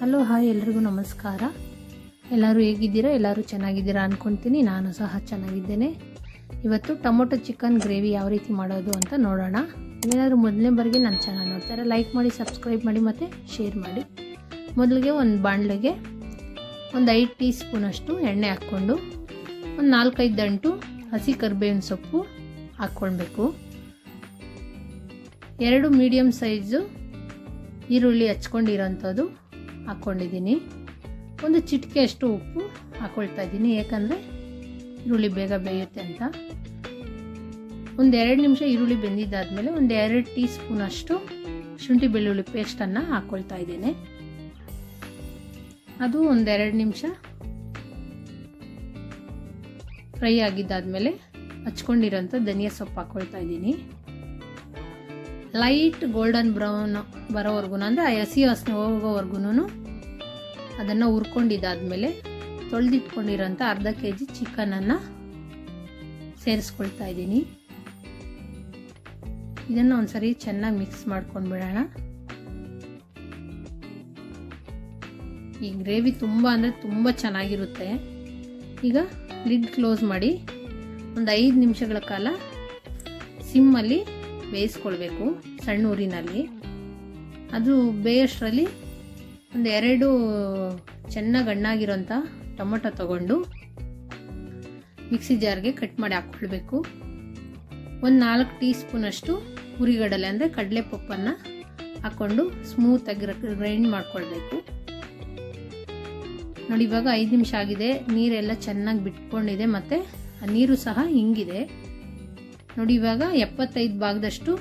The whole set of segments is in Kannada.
ಹಲೋ, ಹಾಯ್, ಎಲ್ರಿಗೂ ನಮಸ್ಕಾರ. ಎಲ್ಲರೂ ಹೇಗಿದ್ದೀರಾ? ಎಲ್ಲರೂ ಚೆನ್ನಾಗಿದ್ದೀರಾ ಅಂದ್ಕೊಳ್ತೀನಿ ನಾನು ಸಹ ಚೆನ್ನಾಗಿದ್ದೇನೆ. ಇವತ್ತು ಟೊಮೊಟೊ ಚಿಕನ್ ಗ್ರೇವಿ ಯಾವ ರೀತಿ ಮಾಡೋದು ಅಂತ ನೋಡೋಣ. ಏನಾದರೂ ಮೊದಲನೇ ಬಾರಿಗೆ ನನ್ನ ಚೆನ್ನಾಗಿ ನೋಡ್ತಾರೆ, ಲೈಕ್ ಮಾಡಿ, ಸಬ್ಸ್ಕ್ರೈಬ್ ಮಾಡಿ ಮತ್ತು ಶೇರ್ ಮಾಡಿ. ಮೊದಲಿಗೆ ಒಂದು ಬಾಣಲೆಗೆ ಒಂದು ಐದು ಟೀ ಸ್ಪೂನಷ್ಟು ಎಣ್ಣೆ ಹಾಕ್ಕೊಂಡು ಒಂದು ನಾಲ್ಕೈದು ದಂಟು ಹಸಿ ಕರ್ಬೇವಿನ ಸೊಪ್ಪು ಹಾಕ್ಕೊಳ್ಬೇಕು. ಎರಡು ಮೀಡಿಯಮ್ ಸೈಜು ಈರುಳ್ಳಿ ಹಚ್ಕೊಂಡಿರೋಂಥದ್ದು. ಹಾಕ್ಕೊಂಡಿದ್ದೀನಿ ಒಂದು ಚಿಟಿಕೆ ಅಷ್ಟು ಉಪ್ಪು ಹಾಕ್ಕೊಳ್ತಾ ಇದ್ದೀನಿ. ಯಾಕಂದರೆ ಈರುಳ್ಳಿ ಬೇಗ ಬೇಯುತ್ತೆ ಅಂತ. ಒಂದೆರಡು ನಿಮಿಷ ಈರುಳ್ಳಿ ಬೆಂದಿದ್ದಾದಮೇಲೆ ಒಂದು ಎರಡು ಟೀ ಸ್ಪೂನ್ ಅಷ್ಟು ಶುಂಠಿ ಬೆಳ್ಳುಳ್ಳಿ ಪೇಸ್ಟನ್ನು ಹಾಕ್ಕೊಳ್ತಾ ಇದ್ದೇನೆ. ಅದು ಒಂದೆರಡು ನಿಮಿಷ ಫ್ರೈ ಆಗಿದ್ದಾದಮೇಲೆ ಹಚ್ಕೊಂಡಿರೋಂಥ ಧನಿಯಾ ಸೊಪ್ಪು ಹಾಕ್ಕೊಳ್ತಾ ಇದ್ದೀನಿ. ಲೈಟ್ ಗೋಲ್ಡನ್ ಬ್ರೌನ್ ಬರೋವರೆಗೂ ಅಂದರೆ ಹಸಿ ವಾಸನೆ ಹೋಗೋವರೆಗೂ ಅದನ್ನು ಹುರ್ಕೊಂಡಿದ್ದಾದಮೇಲೆ ತೊಳೆದಿಟ್ಕೊಂಡಿರೋಂಥ ಅರ್ಧ ಕೆ ಜಿ ಚಿಕನನ್ನು ಸೇರಿಸ್ಕೊಳ್ತಾ ಇದ್ದೀನಿ. ಇದನ್ನು ಒಂದ್ಸರಿ ಚೆನ್ನಾಗಿ ಮಿಕ್ಸ್ ಮಾಡ್ಕೊಂಡು ಬಿಡೋಣ. ಈ ಗ್ರೇವಿ ತುಂಬ ಅಂದರೆ ತುಂಬ ಚೆನ್ನಾಗಿರುತ್ತೆ. ಈಗ ಲಿಡ್ ಕ್ಲೋಸ್ ಮಾಡಿ ಒಂದು ಐದು ನಿಮಿಷಗಳ ಕಾಲ ಸಿಮ್ಮಲ್ಲಿ ಬೇಯಿಸ್ಕೊಳ್ಬೇಕು ಸಣ್ಣ ಊರಿನಲ್ಲಿ ಅದು ಬೇಯೋಷ್ಟರಲ್ಲಿ ಒಂದು ಎರಡು ಚೆನ್ನಾಗಿ ಹಣ್ಣಾಗಿರೋಂಥ ಟೊಮೊಟೊ ತಗೊಂಡು ಮಿಕ್ಸಿ ಜಾರ್ಗೆ ಕಟ್ ಮಾಡಿ ಹಾಕ್ಕೊಳ್ಬೇಕು. ಒಂದು ನಾಲ್ಕು ಟೀ ಸ್ಪೂನಷ್ಟು ಹುರಿಗಡಲೆ ಅಂದರೆ ಕಡಲೆಪಪ್ಪನ್ನು ಹಾಕ್ಕೊಂಡು ಸ್ಮೂತಾಗಿ ಗ್ರೈಂಡ್ ಮಾಡ್ಕೊಳ್ಬೇಕು. ನೋಡಿ ಇವಾಗ ಐದು ನಿಮಿಷ ಆಗಿದೆ, ನೀರೆಲ್ಲ ಚೆನ್ನಾಗಿ ಬಿಟ್ಕೊಂಡಿದೆ ಮತ್ತು ಆ ನೀರು ಸಹ ಹಿಂಗಿದೆ. ನೋಡಿ, ಇವಾಗ ಎಪ್ಪತ್ತೈದು ಭಾಗದಷ್ಟು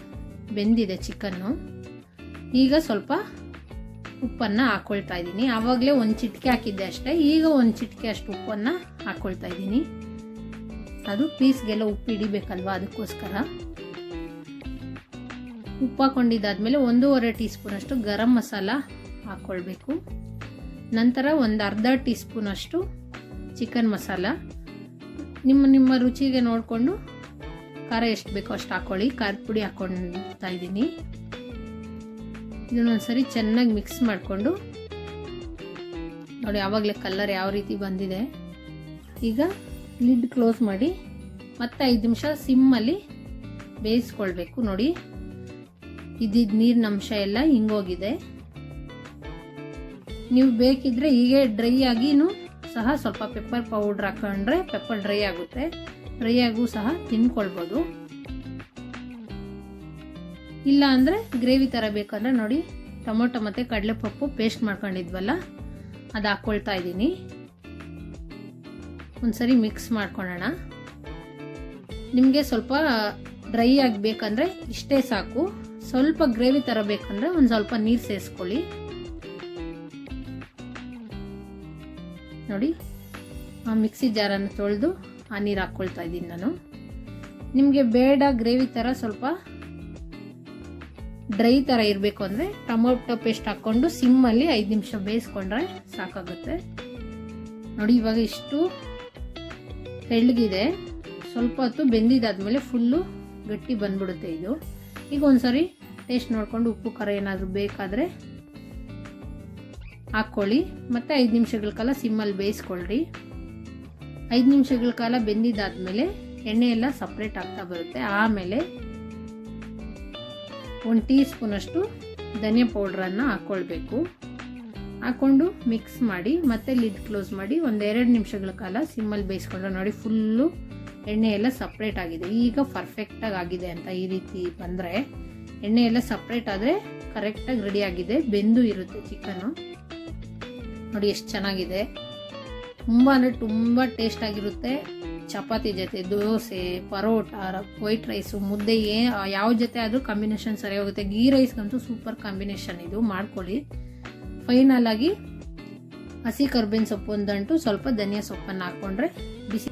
ಬೆಂದಿದೆ ಚಿಕನ್ನು. ಈಗ ಸ್ವಲ್ಪ ಉಪ್ಪನ್ನು ಹಾಕ್ಕೊಳ್ತಾ ಇದ್ದೀನಿ. ಆವಾಗಲೇ ಒಂದು ಚಿಟಿಕೆ ಹಾಕಿದ್ದೆ ಅಷ್ಟೇ. ಈಗ ಒಂದು ಚಿಟಿಕೆ ಅಷ್ಟು ಉಪ್ಪನ್ನು ಹಾಕ್ಕೊಳ್ತಾ ಇದ್ದೀನಿ. ಅದು ಪೀಸ್ಗೆಲ್ಲ ಉಪ್ಪು ಹಿಡಿಬೇಕಲ್ವಾ ಅದಕ್ಕೋಸ್ಕರ. ಉಪ್ಪು ಹಾಕೊಂಡಿದ್ದಾದ್ಮೇಲೆ ಒಂದೂವರೆ ಟೀ ಸ್ಪೂನ್ ಅಷ್ಟು ಗರಂ ಮಸಾಲ ಹಾಕ್ಕೊಳ್ಬೇಕು ನಂತರ ಒಂದು ಅರ್ಧ ಟೀ ಸ್ಪೂನ್ ಅಷ್ಟು ಚಿಕನ್ ಮಸಾಲ. ನಿಮ್ಮ ನಿಮ್ಮ ರುಚಿಗೆ ನೋಡಿಕೊಂಡು ಖಾರ ಎಷ್ಟು ಬೇಕೋ ಅಷ್ಟು ಹಾಕೊಳ್ಳಿ. ಖಾರದ ಪುಡಿ ಹಾಕೊಳ್ತಾ ಇದ್ದೀನಿ. ಇದನ್ನೊಂದ್ಸರಿ ಚೆನ್ನಾಗಿ ಮಿಕ್ಸ್ ಮಾಡಿಕೊಂಡು, ನೋಡಿ ಆವಾಗಲೇ ಕಲರ್ ಯಾವ ರೀತಿ ಬಂದಿದೆ. ಈಗ ಲಿಡ್ ಕ್ಲೋಸ್ ಮಾಡಿ, ಮತ್ತೆ ಐದು ನಿಮಿಷ ಸಿಮ್ಮಲ್ಲಿ ಬೇಯಿಸ್ಕೊಳ್ಬೇಕು. ನೋಡಿ ಇದ್ದಿದ್ದ ನೀರಿನ ಅಂಶ ಎಲ್ಲ ಹಿಂಗೋಗಿದೆ. ನೀವು ಬೇಕಿದ್ರೆ ಹೀಗೆ ಡ್ರೈ ಆಗಿನೂ ಸಹ ಸ್ವಲ್ಪ ಪೆಪ್ಪರ್ ಪೌಡ್ರ್ ಹಾಕೊಂಡ್ರೆ ಪೆಪ್ಪರ್ ಡ್ರೈ ಆಗುತ್ತೆ. ಡ್ರೈ ಆಗು ಸಹ ತಿನ್ಕೊಳ್ಬೋದು. ಇಲ್ಲ ಅಂದರೆ ಗ್ರೇವಿ ಥರ ಬೇಕಂದ್ರೆ ನೋಡಿ, ಟೊಮೊಟೊ ಮತ್ತು ಕಡಲೆಪಪ್ಪು ಪೇಸ್ಟ್ ಮಾಡ್ಕೊಂಡಿದ್ವಲ್ಲ, ಅದು ಹಾಕ್ಕೊಳ್ತಾ ಇದ್ದೀನಿ. ಒಂದ್ಸರಿ ಮಿಕ್ಸ್ ಮಾಡ್ಕೊಳ್ಳೋಣ ನಿಮಗೆ ಸ್ವಲ್ಪ ಡ್ರೈ ಆಗಬೇಕಂದ್ರೆ ಇಷ್ಟೇ ಸಾಕು. ಸ್ವಲ್ಪ ಗ್ರೇವಿ ಥರ ಬೇಕಂದ್ರೆ ಒಂದು ಸ್ವಲ್ಪ ನೀರು ಸೇರಿಸ್ಕೊಳ್ಳಿ ನೋಡಿ. ಆ ಮಿಕ್ಸಿ ಜಾರನ್ನು ತೊಳೆದು ಆ ನೀರು ಹಾಕ್ಕೊಳ್ತಾ ಇದ್ದೀನಿ ನಾನು. ನಿಮಗೆ ಬೇಡ ಗ್ರೇವಿ ಥರ ಸ್ವಲ್ಪ ಡ್ರೈ ಥರ ಇರಬೇಕು ಅಂದರೆ ಟೊಮೊಟೊ ಪೇಸ್ಟ್ ಹಾಕ್ಕೊಂಡು ಸಿಮ್ಮಲ್ಲಿ ಐದು ನಿಮಿಷ ಬೇಯಿಸ್ಕೊಂಡ್ರೆ ಸಾಕಾಗುತ್ತೆ. ನೋಡಿ, ಇವಾಗ ಇಷ್ಟು ತೆಳ್ಳಗಿದೆ. ಸ್ವಲ್ಪ ಹೊತ್ತು ಬೆಂದಿದ್ದಾದ್ಮೇಲೆ ಫುಲ್ಲು ಗಟ್ಟಿ ಬಂದ್ಬಿಡುತ್ತೆ ಇದು. ಈಗ ಒಂದ್ಸರಿ ಟೇಸ್ಟ್ ನೋಡಿಕೊಂಡು ಉಪ್ಪು, ಖಾರ ಏನಾದರೂ ಬೇಕಾದರೆ ಹಾಕ್ಕೊಳ್ಳಿ ಮತ್ತು ಐದು ನಿಮಿಷಗಳ ಕಾಲ ಸಿಮ್ಮಲ್ಲಿ ಬೇಯಿಸ್ಕೊಳ್ರಿ. ಐದು ನಿಮಿಷಗಳ ಕಾಲ ಬೆಂದಿದ್ದಾದಮೇಲೆ ಎಣ್ಣೆ ಎಲ್ಲ ಸಪ್ರೇಟ್ ಆಗ್ತಾ ಬರುತ್ತೆ. ಆಮೇಲೆ ಒಂದು ಟೀ ಸ್ಪೂನಷ್ಟು ಧನಿಯಾ ಪೌಡ್ರನ್ನು ಹಾಕ್ಕೊಳ್ಬೇಕು ಹಾಕ್ಕೊಂಡು ಮಿಕ್ಸ್ ಮಾಡಿ, ಮತ್ತೆ ಲಿಡ್ ಕ್ಲೋಸ್ ಮಾಡಿ ಒಂದೆರಡು ನಿಮಿಷಗಳ ಕಾಲ ಸಿಮ್ಮಲ್ಲಿ ಬೇಯಿಸ್ಕೊಂಡ್ರೆ ನೋಡಿ ಫುಲ್ಲು ಎಣ್ಣೆ ಎಲ್ಲ ಸಪ್ರೇಟ್ ಆಗಿದೆ. ಈಗ ಪರ್ಫೆಕ್ಟಾಗಿ ಆಗಿದೆ ಅಂತ ಈ ರೀತಿ ಬಂದರೆ ಎಣ್ಣೆ ಎಲ್ಲ ಸಪ್ರೇಟ್ ಆದರೆ ಕರೆಕ್ಟಾಗಿ ರೆಡಿ ಆಗಿದೆ. ಬೆಂದು ಇರುತ್ತೆ ಚಿಕನ್ನು ನೋಡಿ ಎಷ್ಟು ಚೆನ್ನಾಗಿದೆ. ತುಂಬ ಅಂದರೆ ತುಂಬ ಟೇಸ್ಟ್ ಆಗಿರುತ್ತೆ. ಚಪಾತಿ ಜೊತೆ, ದೋಸೆ, ಪರೋಟ ವೈಟ್ ರೈಸು ಮುದ್ದೆ ಏ, ಯಾವ ಜೊತೆ ಆದರೂ ಕಾಂಬಿನೇಷನ್ ಸರಿ ಹೋಗುತ್ತೆ. ಗೀ ರೈಸ್ಗಂತೂ ಸೂಪರ್ ಕಾಂಬಿನೇಷನ್ ಇದು, ಮಾಡ್ಕೊಳ್ಳಿ. ಫೈನಲ್ ಆಗಿ ಹಸಿ ಕರ್ಬೇವಿನ ಸೊಪ್ಪು ಒಂದಂಟು, ಸ್ವಲ್ಪ ಧನಿಯಾ ಸೊಪ್ಪನ್ನು ಹಾಕ್ಕೊಂಡ್ರೆ ಬಿಸಿ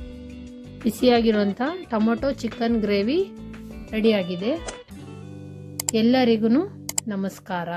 ಬಿಸಿಯಾಗಿರುವಂಥ ಟೊಮೊಟೊ ಚಿಕನ್ ಗ್ರೇವಿ ರೆಡಿಯಾಗಿದೆ ಎಲ್ಲರಿಗೂ ನಮಸ್ಕಾರ.